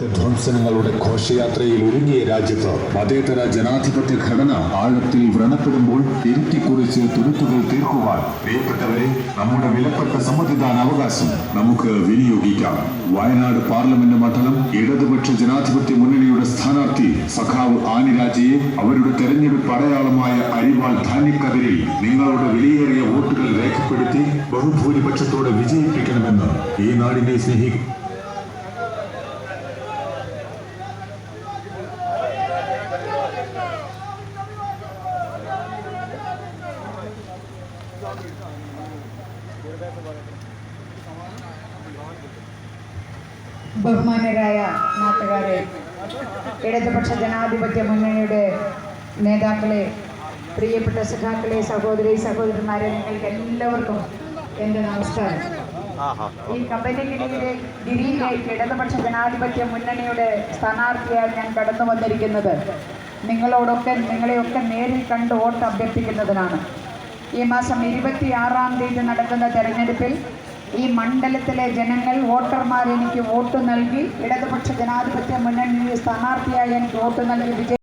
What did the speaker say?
ധ്വംസനങ്ങളുടെ ഘോഷയാത്രയിൽ ഒരുങ്ങിയ രാജ്യത്ത് മതേതര ജനാധിപത്യ ഘടന ആഴത്തിൽ വ്രണപ്പെടുമ്പോൾ തിരുത്തിക്കുറിച്ച് തുരുത്തുകൾ തീർക്കുവാൻ പ്രിയപ്പെട്ടവരെ നമ്മുടെ വിലപ്പെട്ട സമ്മതിദാന അവകാശം നമുക്ക് വിനിയോഗിക്കാം. വയനാട് പാർലമെന്റ് മണ്ഡലം ഇടതുപക്ഷ ജനാധിപത്യ മുന്നണിയുടെ സ്ഥാനാർത്ഥി സഖാവ് ആനിരാജയെ അവരുടെ തെരഞ്ഞെടുപ്പ് അടയാളമായ അരിവാൾ ധാന്യക്കതിരിൽ നിങ്ങളുടെ വിലയേറിയ വോട്ടുകൾ രേഖപ്പെടുത്തി ബഹുഭൂരിപക്ഷത്തോടെ വിജയിപ്പിക്കണമെന്ന് ഈ നാടിനെ സ്നേഹിക്കും. ബഹുമാനരായ നാട്ടുകാരെ ഇടതുപക്ഷ ജനാധിപത്യ മുന്നണിയുടെ നേതാക്കളെ പ്രിയപ്പെട്ട സഖാക്കളെ സഹോദരി സഹോദരന്മാരെ നിങ്ങൾക്ക് എല്ലാവർക്കും എന്റെ നമസ്കാരം. ഈ കമ്പനിക്കിടയിലെ ഗിരിയിലേക്ക് ഇടതുപക്ഷ ജനാധിപത്യ മുന്നണിയുടെ സ്ഥാനാർത്ഥിയായി ഞാൻ കടന്നു വന്നിരിക്കുന്നത് നിങ്ങളോടൊക്കെ നിങ്ങളെയൊക്കെ നേരിൽ കണ്ട് വോട്ട് അഭ്യർത്ഥിക്കുന്നതിനാണ്. ഈ മാസം ഇരുപത്തിയാറാം തീയതി നടക്കുന്ന തെരഞ്ഞെടുപ്പിൽ ഈ മണ്ഡലത്തിലെ ജനങ്ങൾ വോട്ടർമാർ എനിക്ക് വോട്ട് നൽകി ഇടതുപക്ഷ ജനാധിപത്യ മുന്നണിയിൽ സ്ഥാനാർത്ഥിയായി എനിക്ക് വോട്ട് നൽകി വിജയ